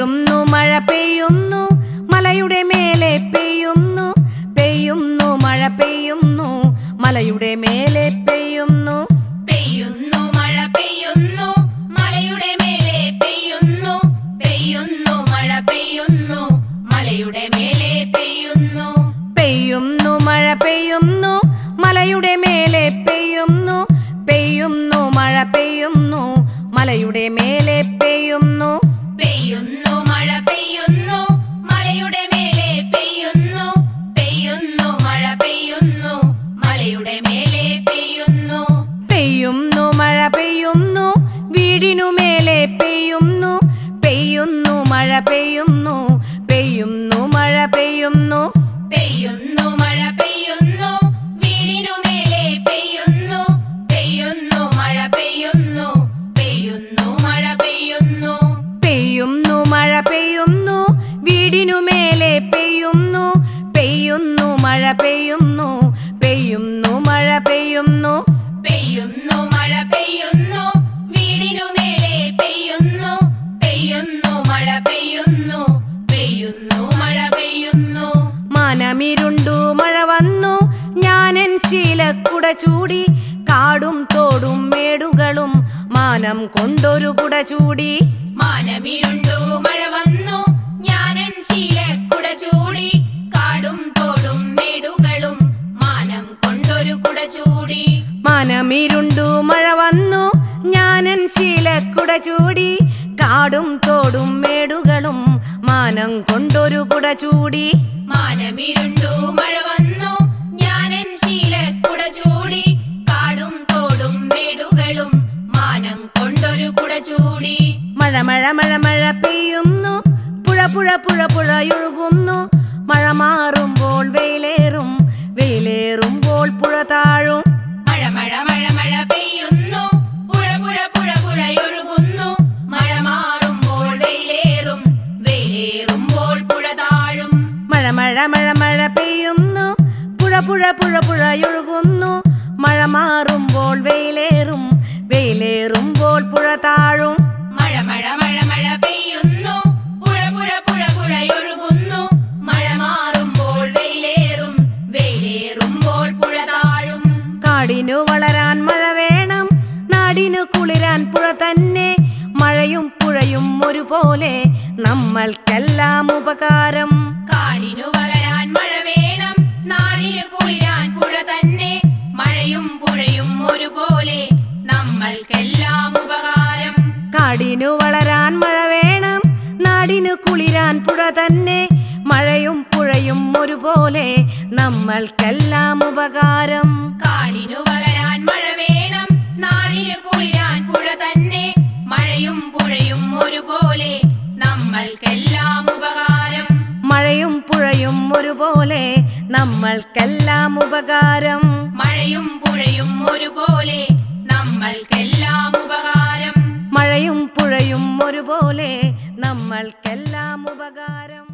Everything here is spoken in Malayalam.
പെയ്യുന്നു മഴ പെയ്യുന്നു മലയുടെ മേലെ പെയ്യുന്നു പെയ്യുന്നു മഴ പെയ്യുന്നു മലയുടെ മേലെ പെയ്യുന്നു. പെയ്യുന്നു മഴ പെയ്യുന്നു മലയുടെ മേലെ പെയ്യുന്നു പെയ്യുന്നു മഴ പെയ്യുന്നു മലയുടെ മേലെ പെയ്യുന്നു. പെയ്യുന്നു മഴ പെയ്യുന്നു മലയുടെ മേലെ പെയ്യുന്നു പെയ്യുന്നു മഴ പെയ്യുന്നു മലയുടെ മേലെ പെയ്യുന്നു. പെയ്യുന്നു മലയുടെ മേലെ പെയ്യുന്നു. പെയ്യുന്നു മഴ പെയ്യുന്നു വീടിനു മേലെ പെയ്യുന്നു. പെയ്യുന്നു മഴ പെയ്യുന്നു പെയ്യുന്നു മഴ പെയ്യുന്നു. പെയ്യുന്നു മഴ പെയ്യുന്നു വീടിനു മേലെ പെയ്യുന്നു. പെയ്യുന്നു മഴ പെയ്യുന്നു പെയ്യുന്നു മഴ പെയ്യുന്നു. പെയ്യുന്നു മഴ പെയ്യുന്നു വീടിനു മേലെ പെയ്യുന്നു. പെയ്യുന്നു മഴ പെയ്യുന്നു പെയ്യുന്നു മഴ പെയ്യുന്നു. പെയ്യുന്നു മഴ പെയ്യുന്നു വീടിനു മേലെ പെയ്യുന്നു പെയ്യുന്നു മഴ പെയ്യുന്നു പെയ്യുന്നു മഴ പെയ്യുന്നു. മനമിരുണ്ടു മഴ വന്നു ഞാനൻ ശീലക്കുട ചൂടി കാടും തോടും മേടുകളും മാനം കൊണ്ടൊരു കുട ചൂടി. മാനമിരുണ്ടു മഴ കൊണ്ടൊരു കുട ചൂടി. മനമിരുണ്ടു മഴ വന്നു. ഞാനൻ ശീലക്കുട ചൂടി. കാടും തോടും മേടുകളും മാനം കൊണ്ടൊരു കുട ചൂടി. മാനമിരുണ്ടു മഴ വന്നു. ഞാനൻ ശീലക്കുട ചൂടി. കാടും തോടും മേടുകളും മാനം കൊണ്ടൊരു കുട ചൂടി. മഴ മഴ മഴ മഴ പെയ്യുന്നു. പുഴ പുഴ പുഴ പുഴയൊഴുകുന്നു. മഴ മാറുമ്പോൾ താഴും. മഴ മഴ മഴ മഴ പെയ്യുന്നു. പുഴ പുഴ പുഴ പുഴയൊഴുകുന്നു. മഴ മാറുമ്പോൾ വെയിലേറും. വെയിലേറുമ്പോൾ പുഴ താഴും. മഴ മഴ മഴ മഴ പെയ്യുന്നു. പുഴ പുഴ പുഴ പുഴയൊഴുകുന്നു. മഴ മാറുമ്പോൾ വെയിലേറും. വെയിലേറുമ്പോൾ പുഴ താഴും. വളരാൻ മഴ വേണം. നാടിനു കുളിരാൻ പുഴ തന്നെ. മഴയും പുഴയും ഒരുപോലെ നമ്മൾക്കെല്ലാം ഉപകാരം. കാടിനു വളരാൻ മഴ വേണം. നാടിനു കുളിരാൻ പുഴ തന്നെ. മഴയും പുഴയും ഒരുപോലെ നമ്മൾക്കെല്ലാം ഉപകാരം. കാടിനു വളരാൻ മഴ വേണം. നാടിനു കുളിരാൻ പുഴ തന്നെ. മഴയും പുഴയും ഒരുപോലെ നമ്മൾക്കെല്ലാം ഉപകാരം. കാടിനു മഴ വേണം. നാടിനു കുളിരാൻ പുഴ തന്നെ. മഴയും പുഴയും ഒരുപോലെ നമ്മൾക്കെല്ലാം ഉപകാരം. മഴയും പുഴയും ഒരുപോലെ നമ്മൾക്കെല്ലാം ഉപകാരം. മഴയും പുഴയും ഒരുപോലെ നമ്മൾക്കെല്ലാം ഉപകാരം. മഴയും പുഴയും ഒരുപോലെ നമ്മൾക്കെല്ലാം ഉപകാരം.